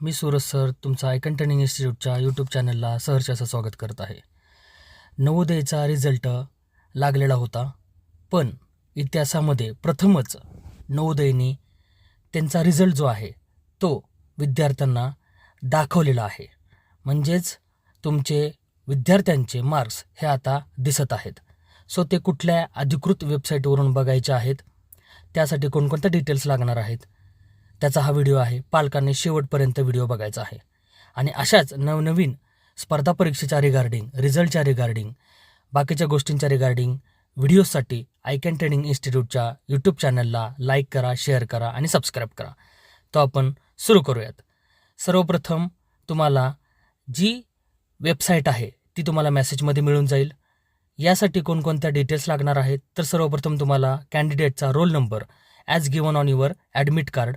मी Suraj sir तुमचा Icon training इन्स्टिट्यूटच्या YouTube चॅनलला सहर्ष असं स्वागत करत आहे. नवोदयचा रिझल्ट लागलेला होता पण इतिहासामध्ये प्रथमच नवोदयनी त्यांचा रिझल्ट जो आहे तो विद्यार्थ्यांना दाखवलेला आहे. म्हणजेच तुमचे विद्यार्थ्यांचे मार्क्स हे आता दिसत आहेत. सो ते कुठल्या अधिकृत वेबसाईटवरून बघायचे आहेत? त्यासाठी कोणकोणत्या डिटेल्स लागणार आहेत? त्याचा हा व्हिडिओ आहे. पालकांनी शेवटपर्यंत व्हिडिओ बघायचा आहे. आणि अशाच नवनवीन स्पर्धा परीक्षेच्या रिगार्डिंग रिझल्टच्या रिगार्डिंग बाकीच्या गोष्टींच्या रिगार्डिंग व्हिडिओसाठी आयकॅन ट्रेनिंग इन्स्टिट्यूटच्या यूट्यूब चॅनलला लाईक करा शेअर करा आणि सबस्क्राईब करा. तो आपण सुरू करूयात. सर्वप्रथम तुम्हाला जी वेबसाईट आहे ती तुम्हाला मेसेजमध्ये मिळून जाईल. यासाठी कोणकोणत्या डिटेल्स लागणार आहेत? तर सर्वप्रथम तुम्हाला कॅन्डिडेटचा roll number as given on your admit card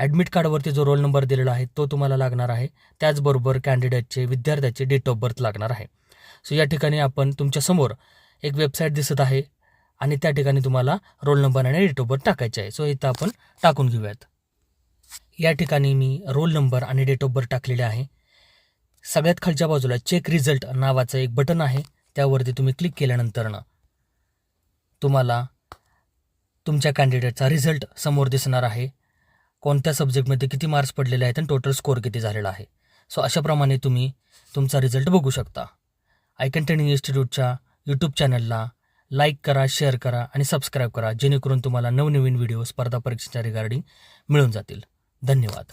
admit कार्डवरती जो रोल नंबर दिलेला आहे तो तुम्हाला लागणार आहे. त्याचबरोबर कॅन्डिडेटचे विद्यार्थ्याचे डेट ऑफ बर्थ लागणार आहे. सो या ठिकाणी आपण तुमच्यासमोर एक वेबसाईट दिसत आहे आणि त्या ठिकाणी तुम्हाला रोल नंबर आणि डेट ऑफ बर्थ टाकायचे आहे. सो इथं आपण टाकून घेऊयात. या ठिकाणी मी रोल नंबर आणि डेट ऑफ बर्थ टाकलेले आहे. सगळ्यात खालच्या बाजूला चेक रिझल्ट नावाचं एक बटन आहे. त्यावरती तुम्ही क्लिक केल्यानंतरनं तुम्हाला तुमच्या कॅन्डिडेटचा रिझल्ट समोर दिसणार आहे. कोणत्या सब्जेक्टमध्ये किती मार्क्स पडलेले आहेत आणि टोटल स्कोअर किती झालेला आहे? सो अशाप्रमाणे तुम्ही तुमचा रिझल्ट बघू शकता. आयकन ट्रेनिंग इन्स्टिट्यूटच्या यूट्यूब चॅनलला लाईक करा शेअर करा आणि सबस्क्राईब करा जेणेकरून तुम्हाला नवनवीन व्हिडिओ स्पर्धा परीक्षेच्या रिगार्डिंग मिळून जातील. धन्यवाद.